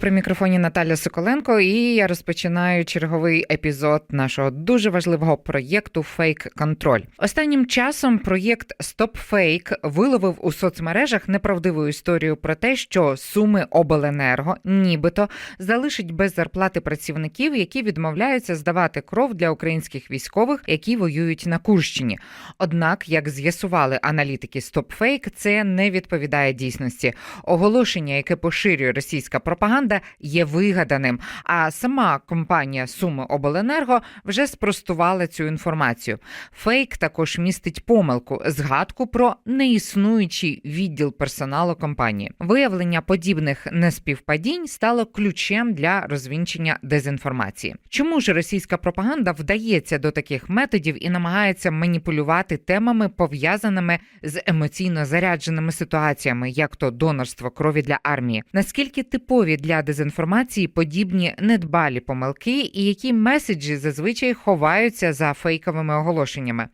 При мікрофоні Наталя Соколенко, і я розпочинаю черговий епізод нашого дуже важливого проєкту Фейк Контроль. Останнім часом проєкт Стоп Фейк виловив у соцмережах неправдиву історію про те, що суми обленерго нібито залишить без зарплати працівників, які відмовляються здавати кров для українських військових, які воюють на Курщині. Однак, як з'ясували аналітики StopFake, це не відповідає дійсності. Оголошення, яке поширює російська пропаганда, є вигаданим. А сама компанія Суми Обленерго вже спростувала цю інформацію. Фейк також містить помилку, згадку про неіснуючий відділ персоналу компанії. Виявлення подібних неспівпадінь стало ключем для розвінчення дезінформації. Чому ж російська пропаганда вдається до таких методів і намагається маніпулювати темами, пов'язаними з емоційно зарядженими ситуаціями, як то донорство крові для армії? Наскільки типові для дезінформації подібні недбалі помилки, і які меседжі зазвичай ховаються за фейковими оголошеннями?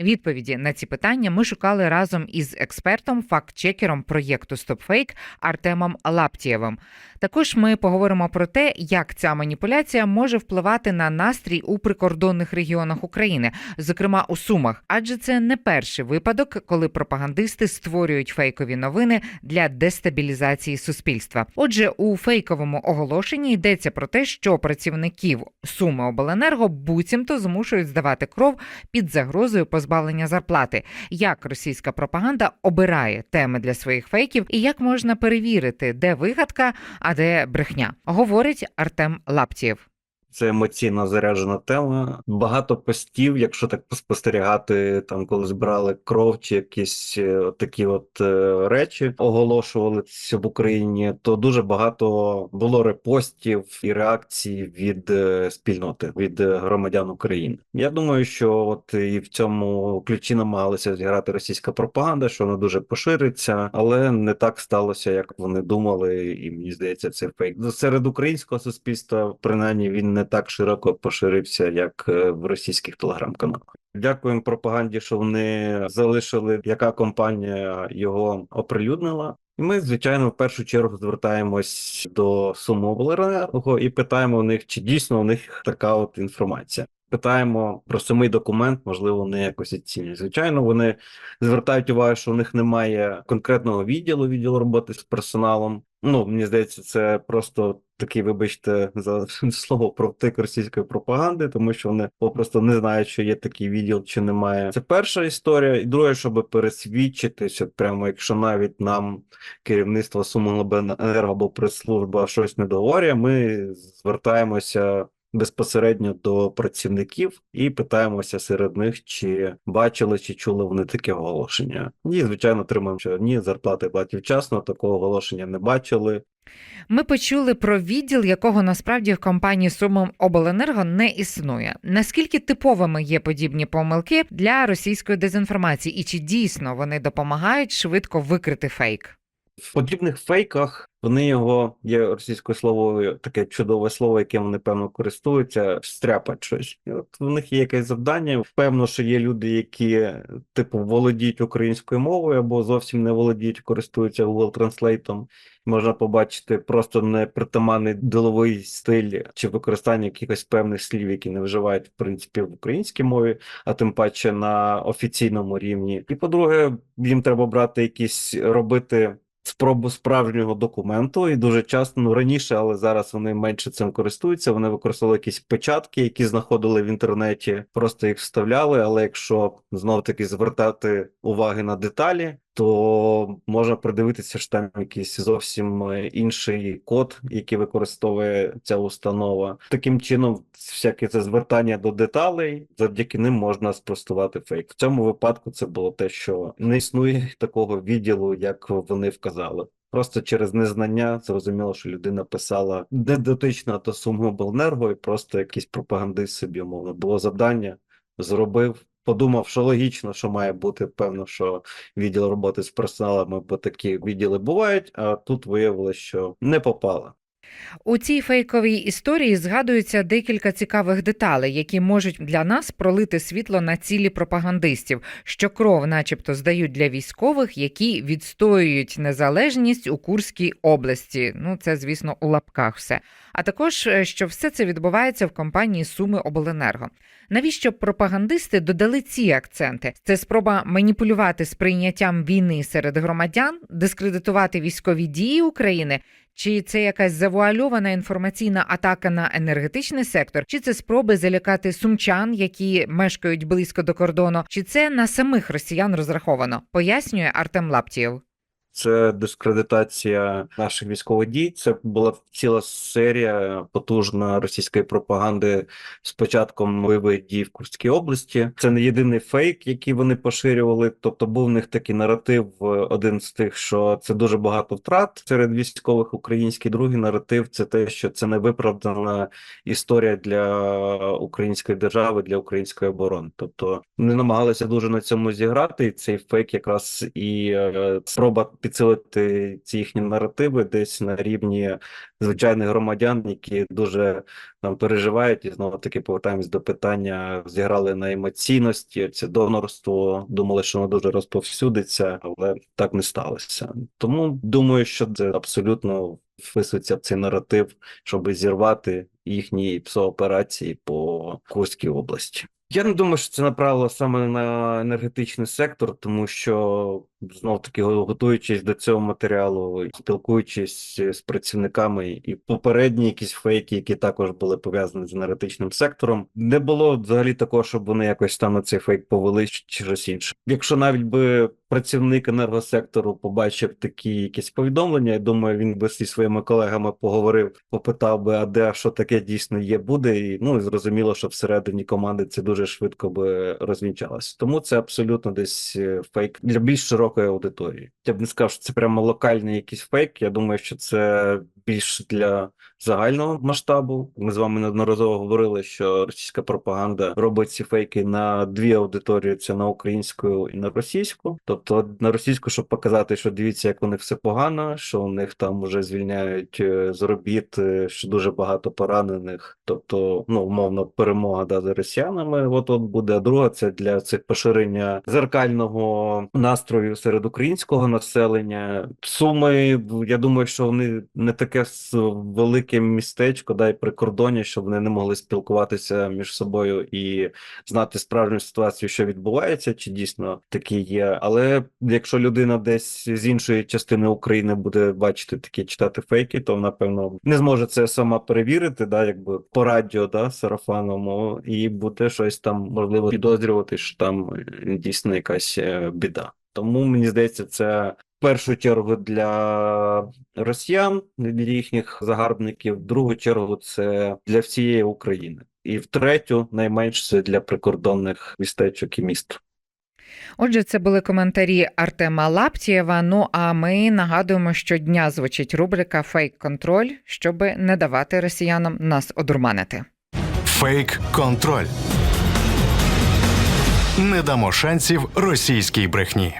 Відповіді на ці питання ми шукали разом із експертом, факт-чекером проєкту StopFake Артемом Лаптієвим. Також ми поговоримо про те, як ця маніпуляція може впливати на настрій у прикордонних регіонах України, зокрема у Сумах, адже це не перший випадок, коли пропагандисти створюють фейкові новини для дестабілізації суспільства. Отже, у фейковому оголошенні йдеться про те, що працівників Суми Обленерго буцімто змушують здавати кров під загрозою позбавлення зарплати. Як російська пропаганда обирає теми для своїх фейків, і як можна перевірити, де вигадка, а де брехня, говорить Артем Лаптієв. Це емоційно заряджена тема. Багато постів, якщо так спостерігати, там коли збирали кров чи якісь е, такі от е, речі оголошувалися в Україні, то дуже багато було репостів і реакцій від е, спільноти, від громадян України. Я думаю, що от і в цьому ключі намагалися зіграти російська пропаганда, що вона дуже пошириться, але не так сталося, як вони думали, і мені здається, це фейк. Серед українського суспільства, принаймні, він не так широко поширився, як е, в російських телеграм-каналах. Дякуємо пропаганді, що вони залишили, яка компанія його оприлюднила. І ми, звичайно, в першу чергу звертаємось до Сумобленерго і питаємо у них, чи дійсно у них така от інформація. Питаємо про самий документ, можливо, вони якось оцінюють. Звичайно, вони звертають увагу, що у них немає конкретного відділу, відділу роботи з персоналом. Ну, мені здається, це просто такий, вибачте, за слово провтик російської пропаганди, тому що вони попросту не знають, що є такий відділ чи немає. Це перша історія. І друге, щоб пересвідчитися, прямо якщо навіть нам керівництво Сумобленерго або прес-служба щось не договорює, ми звертаємося безпосередньо до працівників і питаємося серед них, чи бачили, чи чули вони таке оголошення. Ні, звичайно, отримуємо, що ні, зарплати платять вчасно, такого оголошення не бачили. Ми почули про відділ, якого насправді в компанії Сумом Обленерго не існує. Наскільки типовими є подібні помилки для російської дезінформації, і чи дійсно вони допомагають швидко викрити фейк? В подібних фейках вони його є російською словою таке чудове слово, яким вони певно користуються, стряпать щось. І от в них є якесь завдання. Певно, що є люди, які типу володіють українською мовою або зовсім не володіють, користуються Google Translate. Можна побачити просто непритаманний діловий стиль чи використання якихось певних слів, які не вживають в принципі в українській мові, а тим паче на офіційному рівні. І по-друге, їм треба брати якісь робити. Спробу справжнього документу, і дуже часто ну раніше, але зараз вони менше цим користуються. Вони використовували якісь печатки, які знаходили в інтернеті, просто їх вставляли. Але якщо знов таки звертати уваги на деталі, то можна придивитися, що там якийсь зовсім е, інший код, який використовує ця установа. Таким чином, всяке це звертання до деталей, завдяки ним можна спростувати фейк. В цьому випадку це було те, що не існує такого відділу, як вони вказали. Просто через незнання зрозуміло, що людина писала не дотична до Сумобленерго, і просто якийсь пропагандист собі умовно було завдання, зробив. Подумав, що логічно, що має бути певно, що відділ роботи з персоналом, бо такі відділи бувають. А тут виявилося, що не попало. У цій фейковій історії згадується декілька цікавих деталей, які можуть для нас пролити світло на цілі пропагандистів, що кров, начебто, здають для військових, які відстоюють незалежність у Курській області. Ну це звісно у лапках все. А також е, що все це відбувається в компанії Суми Обленерго. Навіщо пропагандисти додали ці акценти? Це спроба маніпулювати сприйняттям війни серед громадян, дискредитувати військові дії України. Чи це якась завуальована інформаційна атака на енергетичний сектор, чи це спроби залякати сумчан, які мешкають близько до кордону, чи це на самих росіян розраховано? Пояснює Артем Лаптієв. Це дискредитація наших військових дій. Це була ціла серія потужна російської пропаганди з початком бойових дій в Курській області. Це не єдиний фейк, який вони поширювали. Тобто, був в них такий наратив, е, один з тих, що це дуже багато втрат серед військових українських. Другий наратив це те, що це невиправдана історія для української держави, для української оборони. Тобто, вони намагалися дуже на цьому зіграти, і цей фейк якраз і е, спроба підсилити ці їхні наративи десь на рівні звичайних громадян, які дуже там переживають, і знову таки повертаємось до питання: зіграли на емоційності. Це донорство думали, що воно дуже розповсюдиться, але так не сталося. Тому думаю, що це абсолютно вписується в цей наратив, щоб зірвати їхні ПСО-операції по Курській області. Я не думаю, що це направило саме на енергетичний сектор, тому що знов таки готуючись до цього матеріалу, спілкуючись з працівниками і попередні якісь фейки, які також були пов'язані з енергетичним сектором, не було взагалі такого, щоб вони якось там на цей фейк повели чи щось інше. Якщо навіть би працівник енергосектору побачив такі якісь повідомлення, я думаю, він би зі своїми колегами поговорив, попитав би, а де що таке дійсно є, буде, і ну і зрозуміло, що всередині команди це дуже швидко би розвінчалося. Тому це абсолютно десь е, фейк для більш широкої аудиторії. Я б не сказав, що це прямо локальний якийсь фейк. Я думаю, що це більш для загального масштабу. Ми з вами неодноразово говорили, що російська пропаганда робить ці фейки на дві аудиторії: це на українську і на російську. Тобто на російську, щоб показати, що дивіться, як у них все погано, що у них там уже звільняють е, з робіт, е, що дуже багато поранених. Тобто, ну умовно, перемога да, за росіянами. От от буде а друга. Це для цих поширення зеркального настрою серед українського населення. Суми, я думаю, що вони не таке с- велике містечко, да, і прикордоння, щоб вони не могли спілкуватися між собою і знати справжню ситуацію, що відбувається, чи дійсно такі є. Але якщо людина десь з іншої частини України буде бачити такі читати фейки, то вона певно не зможе це сама перевірити, да, якби по радіо, да, сарафановому, і буде щось там можливо підозрювати, що там дійсно якась е, біда. Тому мені здається, це першу чергу для росіян, для їхніх загарбників, в другу чергу це для всієї України. І в третю, найменш це для прикордонних містечок і міст. Отже, це були коментарі Артема Лаптієва. Ну а ми нагадуємо, що дня звучить рубрика Фейк контроль, щоб не давати росіянам нас одурманити. Фейк контроль. Не дамо шансів російській брехні.